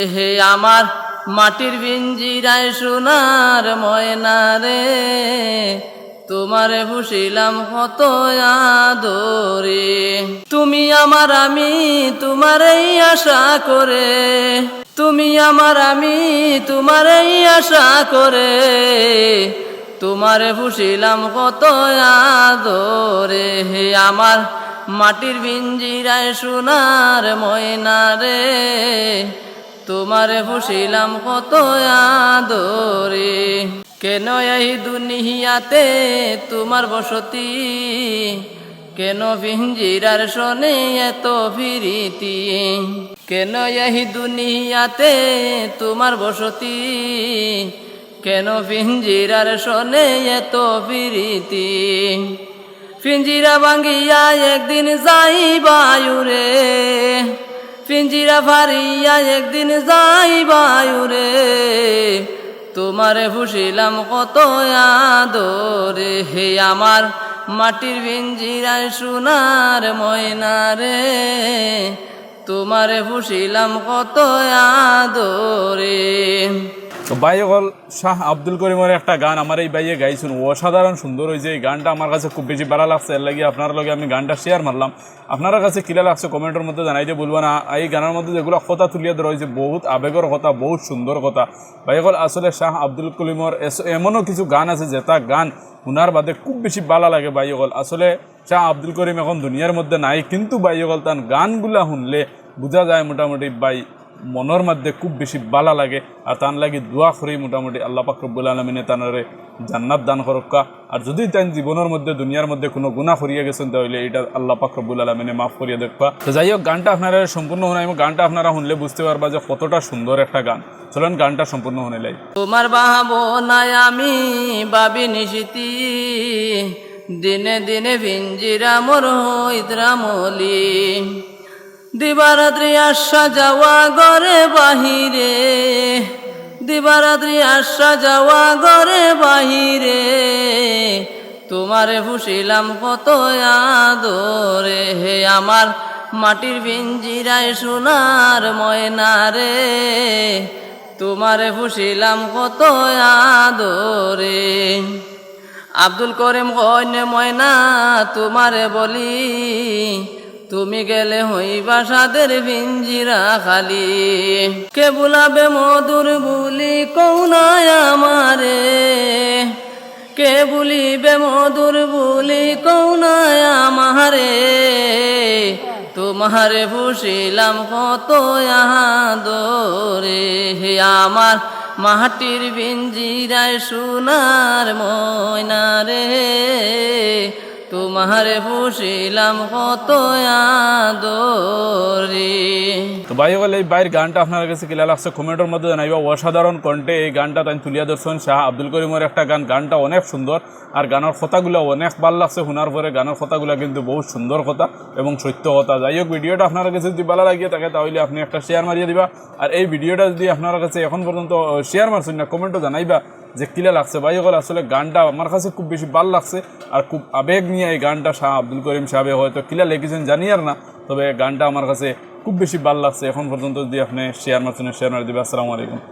হে আমার মাটির বিঞ্জিরায় সোনার ময়না রে, তোমারে ভুষিলাম কত আদরে। তুমি আমার আমি, তোমারই আশা করে। তুমি আমার আমি, তোমারই আশা করে। তোমারে ভুষিলাম কত আদরে। হে আমার মাটির বিঞ্জিরায় সোনার ময়না রে তোমারে ফুসিলাম কত আদরে। কেন এই দুনিয়াতে তোমার বসতি? কেন ভিঞ্জিরার শোনে এত ফিরিতি কেন এই দুনিয়াতে তোমার বসতি? কেন ভিঞ্জিরার শোনে এত ফিরিতি পিঞ্জিরা ভাঙ্গিয়া একদিন যাই বায়ুরে পিঞ্জিরা ভারিয়া একদিন যাই বায়ুরে তোমারে ভুষিলাম কত আদরে। হে আমার মাটির পিঞ্জিরায় সোনার ময়না রে। তোমারে ভুষিলাম কত আদরে। তো শাহ আব্দুল করিমের একটা গান আমার এই ভাইয়ে গাইছেন। অসাধারণ সুন্দর হয়েছে এই গানটা আমার কাছে খুব বেশি ভালো লাগছে। এর লাগে আপনার লগে আমি গানটা শেয়ার মারলাম। আপনার কাছে কিলা লাগছে কমেন্টের মধ্যে জানাইতে বলব না। এই গানের মধ্যে যেগুলো কথা তুলিয়ে ধরা হয়েছে বহুত আবেগের কথা, বহুত সুন্দর কথা। ভাই হল আসলে শাহ আব্দুল করিমর এস- এমনও কিছু গান আছে যেটা গান শোনার বাদে খুব বেশি ভালো লাগে ভাই হল আসলে শাহ আব্দুল করিম এখন দুনিয়ার মধ্যে নাই, কিন্তু ভাই তার গানগুলা শুনলে বোঝা যায় মোটামুটি ভাই মনের মধ্যে খুব বেশি বালা লাগে আর তান লাগি দোয়া করি মোটামুটি আল্লাহ পাক রব্বুল আলমিনে তানরে জান্নাত দান করক্কা আর যদি তাই জীবনের মধ্যে দুনিয়ার মধ্যে কোনো গুণা করিয়া গেছেন তাহলে এটা আল্লাহ পাক রব্বুল আলমিনে মাফ করিয়া দেখবা তো যাই হোক গানটা আপনারা সম্পূর্ণ শোনাই গানটা আপনারা শুনলে বুঝতে পারবা যে কতটা সুন্দর একটা গান। চলেন, গানটা সম্পূর্ণ শুনে লাই। তোমার বাহাবনায় আমি বাবি নিশিতি। দিনে দিনে ভিঞ্জিরা মোর ইদ্রামলি দিবারাত্রি আশা যাওয়া গরে বাহিরে। দিবারাত্রি আশা যাওয়া গরে বাহিরে। তোমারে ফুসিলাম কত আদরে। হে আমার মাটির ভিঞ্জিরায় সোনার ময়না রে। তোমারে ফুসিলাম কত আদরে। আব্দুল করিম কইনে ময়না তোমারে বলি। তুমি গেলে হইবা সাদের ভিঞ্জিরা খালি। কে বুলাবে মধুর বুলি কৌনায় আমারে? কে বলিবে মধুর বুলি কৌনায় আমারে? তোমারে ভুষিলাম কত আদরে। হে আমার মাটির বিঞ্জিরায় সোনার ময়না রে। তোমারে ভুষিলাম কত আদরে। তো ভাই হল এই বাইর গানটা আপনার কাছে কিলা লাগছে কমেন্টের মধ্যে জানাইবা, অসাধারণ কণ্ঠে এই গানটা তাই তুলিয়া দর্শন শাহ আব্দুল করিমের একটা গান। গানটা অনেক সুন্দর, আর গানের কথাগুলো অনেক ভালো লাগছে শোনার পরে। গানের কথাগুলো কিন্তু বহুত সুন্দর কথা এবং সত্য কথা। যাই হোক, ভিডিওটা আপনার কাছে যদি ভালো লাগিয়ে থাকে, তাহলে আপনি একটা শেয়ার মারিয়ে দিবা। আর এই ভিডিওটা যদি আপনার কাছে এখন পর্যন্ত শেয়ার মারছেন না, কমেন্টও জানাইবা। যে কিলা লাগছে ভাই হল আসলে গানটা আমার কাছে খুব বেশি ভালো লাগছে আর খুব আবেগ নিয়ে এই গানটা শাহ আব্দুল করিম সাহেব হয়তো কিলা লেগেছেন জানি আর না। তবে গানটা আমার কাছে খুব বেশি ভালো লাগছে। এখন পর্যন্ত যদি আপনি শেয়ার মারছেন শেয়ার মারি দেবে আসসালামু আলাইকুম।